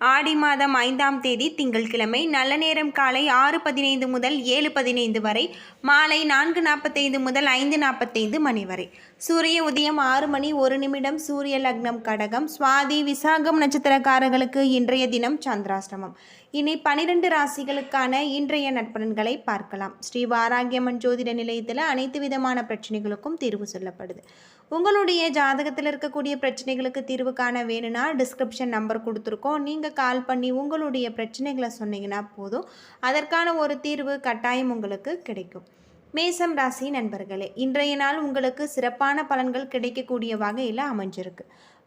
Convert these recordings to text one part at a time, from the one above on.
ஆடி மாதம் ஐந்தாம் தேதி திங்கட்கிழமை நல்ல நேரம் காலை ஆறு பதினைந்து முதல் ஏழு பதினைந்து வரை மாலை நான்கு நாற்பத்தைந்து முதல் ஐந்து நாற்பத்தைந்து மணி வரை. சூரிய உதயம் ஆறு மணி ஒரு நிமிடம் சூரிய லக்னம் கடகம் சுவாதி விசாகம் நட்சத்திரக்காரர்களுக்கு இன்றைய தினம் சந்திராஷ்டமம். இனி பனிரெண்டு ராசிகளுக்கான இன்றைய நட்பலன்களை பார்க்கலாம். ஸ்ரீ வாராகியம்மன் ஜோதிட நிலையத்தில் அனைத்து விதமான பிரச்சனைகளுக்கும் தீர்வு சொல்லப்படுது. உங்களுடைய ஜாதகத்தில் இருக்கக்கூடிய பிரச்சனைகளுக்கு தீர்வு காண வேணும்னா டிஸ்கிரிப்ஷன் நம்பர் கொடுத்துருக்கோம். நீங்கள் கால் பண்ணி உங்களுடைய பிரச்சனைகளை சொன்னீங்கன்னா போதும். அதற்கான ஒரு தீர்வு கட்டாயம் உங்களுக்கு கிடைக்கும். மேசம் ராசி நண்பர்களே இன்றைய நாள் உங்களுக்கு சிறப்பான பலன்கள் கிடைக்கக்கூடிய வகையில் அமைஞ்சிருக்கு.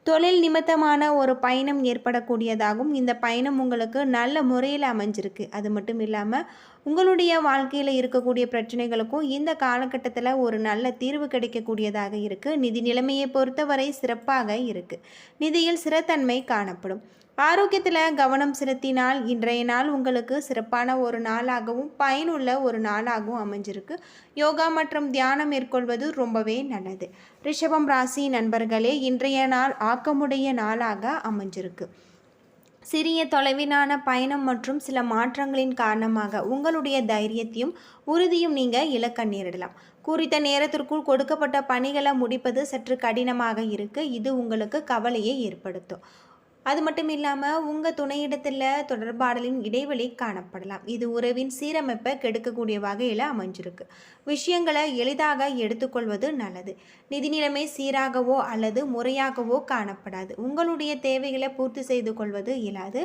தொழில் நிமித்தமான ஒரு பயணம் ஏற்படக்கூடியதாகவும் இந்த பயணம் உங்களுக்கு நல்ல முறையில் அமைஞ்சிருக்கு. அது மட்டும் இல்லாமல் உங்களுடைய வாழ்க்கையில் இருக்கக்கூடிய பிரச்சனைகளுக்கும் இந்த காலகட்டத்தில் ஒரு நல்ல தீர்வு கிடைக்கக்கூடியதாக இருக்குது நிதி நிலைமையை பொறுத்தவரை சிறப்பாக இருக்குது நிதியில் சிறத்தன்மை காணப்படும். ஆரோக்கியத்தில் கவனம் செலுத்தினால் இன்றைய நாள் உங்களுக்கு சிறப்பான ஒரு நாளாகவும் பயனுள்ள ஒரு நாளாகவும் அமைஞ்சிருக்கு. யோகா மற்றும் தியானம் மேற்கொள்வது ரொம்பவே நல்லது. ரிஷபம் ராசி நண்பர்களே இன்றைய நாள் ஆக்கமுடைய நாளாக அமைஞ்சிருக்கு. சிறிய தொலைவிலான பயணம் மற்றும் சில மாற்றங்களின் காரணமாக உங்களுடைய தைரியத்தையும் உறுதியும் நீங்கள் இழக்க நேரிடலாம். குறித்த நேரத்திற்குள் கொடுக்கப்பட்ட பணிகளை முடிப்பது சற்று கடினமாக இருக்கு. இது உங்களுக்கு கவலையை ஏற்படுத்தும். அது மட்டும் இல்லாமல் உங்கள் துணையிடத்தில் தொடர்பாடலின் இடைவெளி காணப்படலாம். இது உறவின் சீரமைப்பை கெடுக்கக்கூடிய வகையில் அமைஞ்சிருக்கு. விஷயங்களை எளிதாக எடுத்துக்கொள்வது நல்லது. நிதி நிலைமை சீராகவோ அல்லது முறையாகவோ காணப்படாது. உங்களுடைய தேவைகளை பூர்த்தி செய்து கொள்வது இயலாது.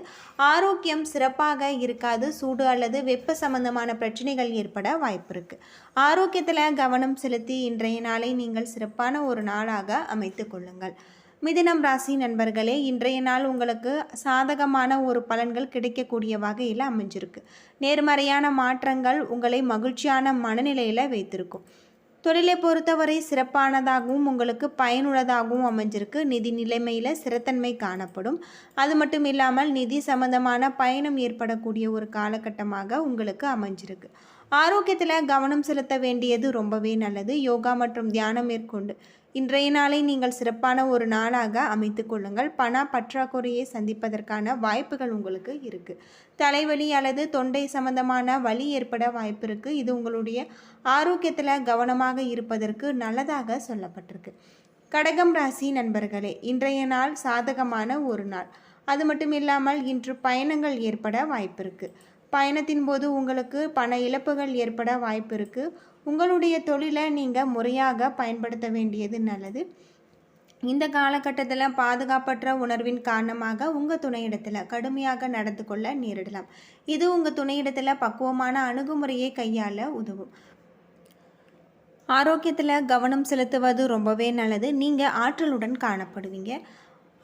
ஆரோக்கியம் சிறப்பாக இருக்காது. சூடு அல்லது வெப்ப சம்பந்தமான பிரச்சனைகள் ஏற்பட வாய்ப்பு இருக்குது ஆரோக்கியத்தில் கவனம் செலுத்தி இன்றைய நாளை நீங்கள் சிறப்பான ஒரு நாளாக அமைத்து கொள்ளுங்கள். மிதினம் ராசி நண்பர்களே இன்றைய நாள் உங்களுக்கு சாதகமான ஒரு பலன்கள் கிடைக்கக்கூடிய வகையில் அமைஞ்சிருக்கு. நேர்மறையான மாற்றங்கள் உங்களை மகிழ்ச்சியான மனநிலையில் வைத்திருக்கும். தொழிலை பொறுத்தவரை சிறப்பானதாகவும் உங்களுக்கு பயனுள்ளதாகவும் அமைஞ்சிருக்கு. நிதி நிலைமையில் சிறத்தன்மை காணப்படும். அது மட்டும் இல்லாமல் நிதி சம்பந்தமான பயணம் ஏற்படக்கூடிய ஒரு காலகட்டமாக உங்களுக்கு அமைஞ்சிருக்கு. ஆரோக்கியத்தில் கவனம் செலுத்த வேண்டியது ரொம்பவே நல்லது. யோகா மற்றும் தியானம் மேற்கொண்டு இன்றைய நாளை நீங்கள் சிறப்பான ஒரு நாளாக அமைத்து கொள்ளுங்கள். பண பற்றாக்குறையை சந்திப்பதற்கான வாய்ப்புகள் உங்களுக்கு இருக்குது தலைவலி அல்லது தொண்டை சம்பந்தமான வலி ஏற்பட வாய்ப்பு இருக்குது இது உங்களுடைய ஆரோக்கியத்தில் கவனமாக இருப்பதற்கு நல்லதாக சொல்லப்பட்டிருக்கு. கடகம் ராசி நண்பர்களே இன்றைய நாள் சாதகமான ஒரு நாள். அது மட்டும் இல்லாமல் இன்று பயணங்கள் ஏற்பட வாய்ப்பு இருக்குது பயணத்தின் போது உங்களுக்கு பண இழப்புகள் ஏற்பட வாய்ப்பு இருக்குது உங்களுடைய தொழிலை நீங்கள் முறையாக பயன்படுத்த வேண்டியது நல்லது. இந்த காலகட்டத்தில் பாதுகாப்பற்ற உணர்வின் காரணமாக உங்கள் துணையிடத்தில் கடுமையாக நடந்து கொள்ள நேரிடலாம். இது உங்கள் துணையிடத்தில் பக்குவமான அணுகுமுறையை கையாள உதவும். ஆரோக்கியத்தில் கவனம் செலுத்துவது ரொம்பவே நல்லது. நீங்கள் ஆற்றலுடன் காணப்படுவீங்க.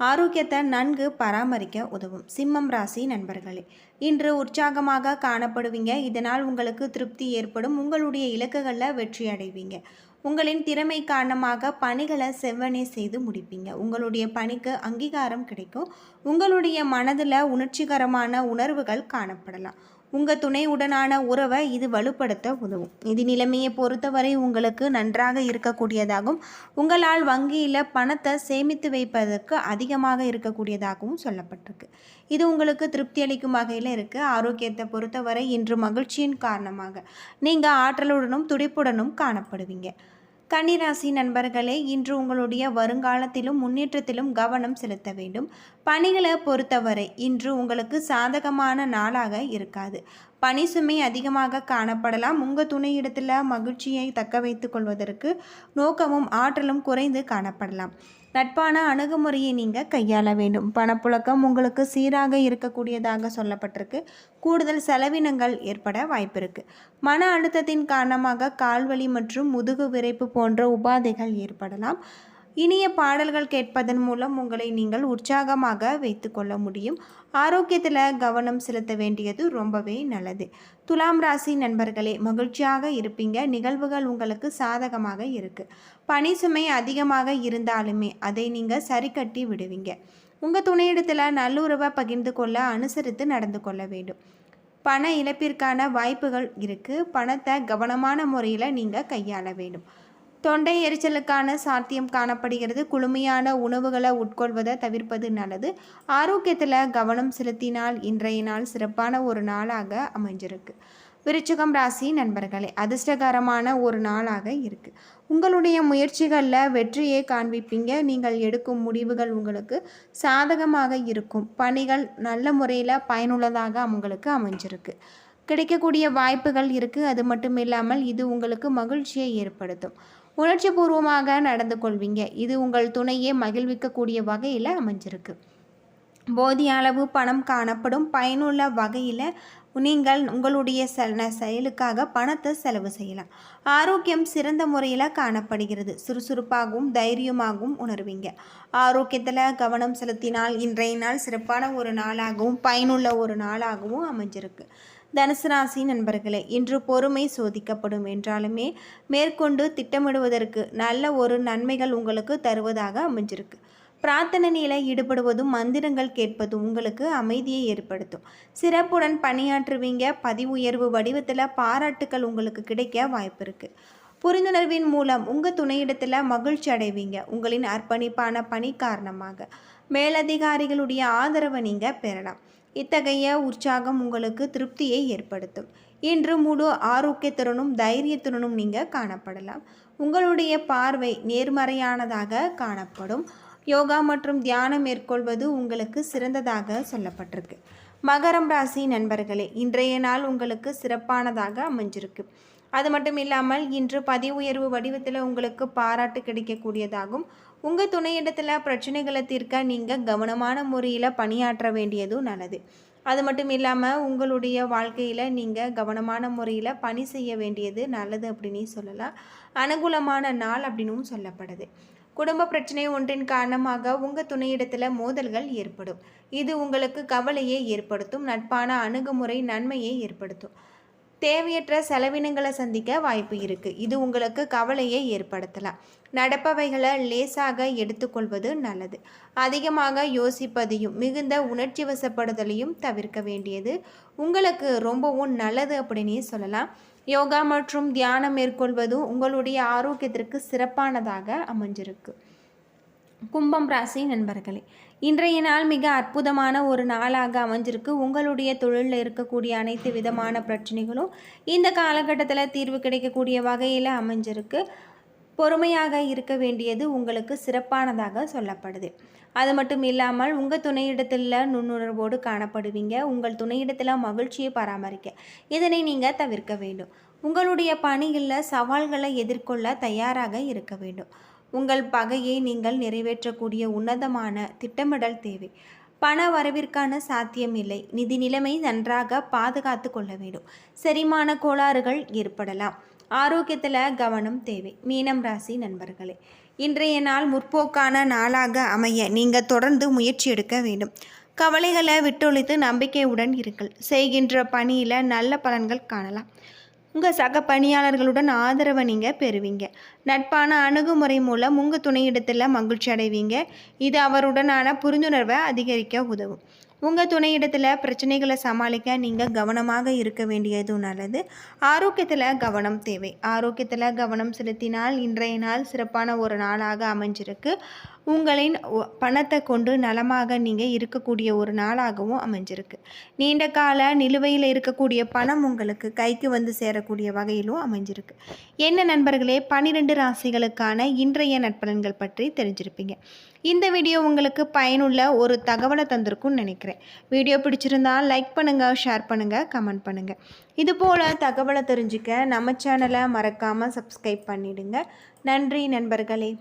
ஆரோக்கியத்தை நன்கு பராமரிக்க உதவும். சிம்மம் ராசி நண்பர்களே இன்று உற்சாகமாக காணப்படுவீங்க. இதனால் உங்களுக்கு திருப்தி ஏற்படும். உங்களுடைய இலக்குகளில் வெற்றி அடைவீங்க. உங்களின் திறமை காரணமாக பணிகளை செவ்வனே செய்து முடிப்பீங்க. உங்களுடைய பணிக்கு அங்கீகாரம் கிடைக்கும். உங்களுடைய மனதில் உணர்ச்சிகரமான உணர்வுகள் காணப்படலாம். உங்கள் துணையுடனான உறவை இது வலுப்படுத்த உதவும். நிதி நிலைமையை பொறுத்தவரை உங்களுக்கு நன்றாக இருக்கக்கூடியதாகவும் உங்களால் வங்கியில் பணத்தை சேமித்து வைப்பதற்கு அதிகமாக இருக்கக்கூடியதாகவும் சொல்லப்பட்டிருக்கு. இது உங்களுக்கு திருப்தி அளிக்கும் வகையில் இருக்குது ஆரோக்கியத்தை பொறுத்தவரை இன்று மகிழ்ச்சியின் காரணமாக நீங்கள் ஆற்றலுடனும் துடிப்புடனும் காணப்படுவீங்க. கன்னிராசி நண்பர்களே இன்று உங்களுடைய வருங்காலத்திலும் முன்னேற்றத்திலும் கவனம் செலுத்த வேண்டும். பணிகளை பொறுத்தவரை இன்று உங்களுக்கு சாதகமான நாளாக இருக்காது. பனி சுமை அதிகமாக காணப்படலாம். உங்கள் துணையிடத்தில் மகிழ்ச்சியை தக்க வைத்து கொள்வதற்கு நோக்கமும் ஆற்றலும் குறைந்து காணப்படலாம். நட்பான அணுகுமுறையை நீங்கள் கையாள வேண்டும். பணப்புழக்கம் உங்களுக்கு சீராக இருக்கக்கூடியதாக சொல்லப்பட்டிருக்கு. கூடுதல் செலவினங்கள் ஏற்பட வாய்ப்பிருக்கு. மன அழுத்தத்தின் காரணமாக கால்வலி மற்றும் முதுகு விரைப்பு போன்ற உபாதைகள் ஏற்படலாம். இனிய பாடல்கள் கேட்பதன் மூலம் உங்களை நீங்கள் உற்சாகமாக வைத்து கொள்ள முடியும். ஆரோக்கியத்தில் கவனம் செலுத்த வேண்டியது ரொம்பவே நல்லது. துலாம் ராசி நண்பர்களே மகிழ்ச்சியாக இருப்பீங்க. நிகழ்வுகள் உங்களுக்கு சாதகமாக இருக்குது பனி சுமை அதிகமாக இருந்தாலுமே அதை நீங்கள் சரி கட்டி விடுவீங்க. உங்கள் துணையிடத்தில் நல்லுறவை பகிர்ந்து கொள்ள அனுசரித்து நடந்து கொள்ள வேண்டும். பண இழப்பிற்கான வாய்ப்புகள் இருக்குது பணத்தை கவனமான முறையில் நீங்கள் கையாள வேண்டும். தொண்டை எரிச்சலுக்கான சாத்தியம் காணப்படுகிறது. குளுமையான உணவுகளை உட்கொள்வதை தவிர்ப்பது நல்லது. ஆரோக்கியத்தில் கவனம் செலுத்தினால் இன்றைய நாள் சிறப்பான ஒரு நாளாக அமைஞ்சிருக்கு. விருச்சிகம் ராசி நண்பர்களே அதிர்ஷ்டகரமான ஒரு நாளாக இருக்குது உங்களுடைய முயற்சிகளில் வெற்றியை காண்பிப்பீங்க. நீங்கள் எடுக்கும் முடிவுகள் உங்களுக்கு சாதகமாக இருக்கும். பணிகள் நல்ல முறையில் பயனுள்ளதாக உங்களுக்கு அமைஞ்சிருக்கு. கிடைக்கக்கூடிய வாய்ப்புகள் இருக்குது அது மட்டும் இல்லாமல் இது உங்களுக்கு மகிழ்ச்சியை ஏற்படுத்தும். உணர்ச்சி பூர்வமாக நடந்து கொள்வீங்க. இது உங்கள் துணையை மகிழ்விக்கக்கூடிய வகையில் அமைஞ்சிருக்கு. போதிய அளவு பணம் காணப்படும். பயனுள்ள வகையில் நீங்கள் உங்களுடைய செயலுக்காக பணத்தை செலவு செய்யலாம். ஆரோக்கியம் சிறந்த முறையில் காணப்படுகிறது. சுறுசுறுப்பாகவும் தைரியமாகவும் உணர்வீங்க. ஆரோக்கியத்தில் கவனம் செலுத்தினால் இன்றைய நாள் சிறப்பான ஒரு நாளாகவும் பயனுள்ள ஒரு நாளாகவும் அமைஞ்சிருக்கு. தனுசு ராசி நண்பர்களே இன்று பொறுமை சோதிக்கப்படும் என்றாலுமே மேற்கொண்டு திட்டமிடுவதற்கு நல்ல ஒரு நன்மைகள் உங்களுக்கு தருவதாக அமைஞ்சிருக்கு. பிரார்த்தனையில் ஈடுபடுவதும் மந்திரங்கள் கேட்பதும் உங்களுக்கு அமைதியை ஏற்படுத்தும். சிறப்புடன் பணியாற்றுவீங்க பதிவு உயர்வு வடிவத்தில் பாராட்டுக்கள் உங்களுக்கு கிடைக்க வாய்ப்பு இருக்குது புரிந்துணர்வின் மூலம் உங்கள் துணையிடத்தில் மகிழ்ச்சி அடைவீங்க உங்களின் அர்ப்பணிப்பான பணி காரணமாக. மேலதிகாரிகளுடைய ஆதரவை நீங்கள் பெறலாம். இத்தகைய உற்சாகம் உங்களுக்கு திருப்தியை ஏற்படுத்தும். இன்று முழு ஆரோக்கியத்துடனும் தைரியத்துடனும் நீங்கள் காணப்படலாம். உங்களுடைய பார்வை நேர்மறையானதாக காணப்படும். யோகா மற்றும் தியானம் மேற்கொள்வது உங்களுக்கு சிறந்ததாக சொல்லப்பட்டிருக்கு. மகரம் ராசி நண்பர்களே இன்றைய நாள் உங்களுக்கு சிறப்பானதாக அமைஞ்சிருக்கு. அது மட்டும் இல்லாமல் இன்று பதிவு உயர்வு வடிவத்தில் உங்களுக்கு பாராட்டு கிடைக்கக்கூடியதாகும். உங்கள் துணையிடத்தில் பிரச்சனைகளை தீர்க்க நீங்கள் கவனமான முறையில் பணியாற்ற வேண்டியதும் நல்லது. அது மட்டும் இல்லாமல் உங்களுடைய வாழ்க்கையில் நீங்கள் கவனமான முறையில் பணி செய்ய வேண்டியது நல்லது அப்படின்னு சொல்லலாம். அனுகூலமான நாள் அப்படின்னும் சொல்லப்படுது. குடும்ப பிரச்சனை ஒன்றின் காரணமாக உங்கள் துணையிடத்தில் மோதல்கள் ஏற்படும். இது உங்களுக்கு கவலையை ஏற்படுத்தும் நட்பான அணுகுமுறை நன்மையை ஏற்படுத்தும். தேவையற்ற செலவினங்களை சந்திக்க வாய்ப்பு இருக்குது இது உங்களுக்கு கவலையை ஏற்படுத்தலாம். நடப்பவைகளை லேசாக எடுத்துக்கொள்வது நல்லது. அதிகமாக யோசிப்பதையும் மிகுந்த உணர்ச்சி வசப்படுதலையும் தவிர்க்க வேண்டியது உங்களுக்கு ரொம்பவும் நல்லது அப்படின்னே சொல்லலாம். யோகா மற்றும் தியானம் மேற்கொள்வதும் உங்களுடைய ஆரோக்கியத்திற்கு சிறப்பானதாக அமைஞ்சிருக்கு. கும்பம் ராசி நண்பர்களே இன்றைய நாள் மிக அற்புதமான ஒரு நாளாக அமைஞ்சிருக்கு. உங்களுடைய தொழிலில் இருக்கக்கூடிய அனைத்து விதமான பிரச்சனைகளும் இந்த காலகட்டத்தில் தீர்வு கிடைக்கக்கூடிய வகையில் அமைஞ்சிருக்கு. பொறுமையாக இருக்க வேண்டியது உங்களுக்கு சிறப்பானதாக சொல்லப்படுது. அது மட்டும் இல்லாமல் உங்கள் துணையிடத்தில் நுண்ணுணர்வோடு காணப்படுவீங்க. உங்கள் துணையிடத்தில் மகிழ்ச்சியை பராமரிக்க. இதனை நீங்கள் தவிர்க்க வேண்டும். உங்களுடைய பணியில் சவால்களை எதிர்கொள்ள தயாராக இருக்க வேண்டும். உங்கள் பகையை நீங்கள் நிறைவேற்றக்கூடிய உன்னதமான திட்டமிடல் தேவை. பண வரவிற்கான சாத்தியம் இல்லை. நிதி நிலைமை நன்றாக பாதுகாத்து கொள்ள வேண்டும். செரிமான கோளாறுகள் ஏற்படலாம். ஆரோக்கியத்தில் கவனம் தேவை. மீனம் ராசி நண்பர்களே இன்றைய நாள் முற்போக்கான நாளாக அமைய நீங்கள் தொடர்ந்து முயற்சி எடுக்க வேண்டும். கவலைகளை விட்டொழித்து நம்பிக்கையுடன் இருங்கள். செய்கின்ற பணியில் நல்ல பலன்கள் காணலாம். உங்கள் சக பணியாளர்களுடன் ஆதரவை நீங்கள் பெறுவீங்க. நட்பான அணுகுமுறை மூலம் உங்கள் துணையிடத்தில் மகிழ்ச்சி அடைவீங்க. இது அவருடனான புரிந்துணர்வை அதிகரிக்க உதவும். உங்கள் துணையிடத்தில் பிரச்சனைகளை சமாளிக்க நீங்கள் கவனமாக இருக்க வேண்டியதும் நல்லது. ஆரோக்கியத்தில் கவனம் தேவை. ஆரோக்கியத்தில் கவனம் செலுத்தினால் இன்றைய நாள் சிறப்பான ஒரு நாளாக அமைஞ்சிருக்கு. உங்களின் பணத்தை கொண்டு நலமாக நீங்கள் இருக்கக்கூடிய ஒரு நாளாகவும் அமைஞ்சிருக்கு. நீண்ட கால நிலுவையில் இருக்கக்கூடிய பணம் உங்களுக்கு கைக்கு வந்து சேரக்கூடிய வகையிலும் அமைஞ்சிருக்கு. என்ன நண்பர்களே பன்னிரெண்டு ராசிகளுக்கான இன்றைய நட்பலன்கள் பற்றி தெரிஞ்சிருப்பீங்க. இந்த வீடியோ உங்களுக்கு பயனுள்ள ஒரு தகவலை தந்திருக்கும்னு நினைக்கிறேன். வீடியோ பிடிச்சிருந்தால் லைக் பண்ணுங்கள் ஷேர் பண்ணுங்கள் கமெண்ட் பண்ணுங்கள் இதுபோல் தகவலை தெரிஞ்சுக்க நம்ம சேனலை மறக்காமல் சப்ஸ்கிரைப் பண்ணிவிடுங்க நன்றி நண்பர்களே.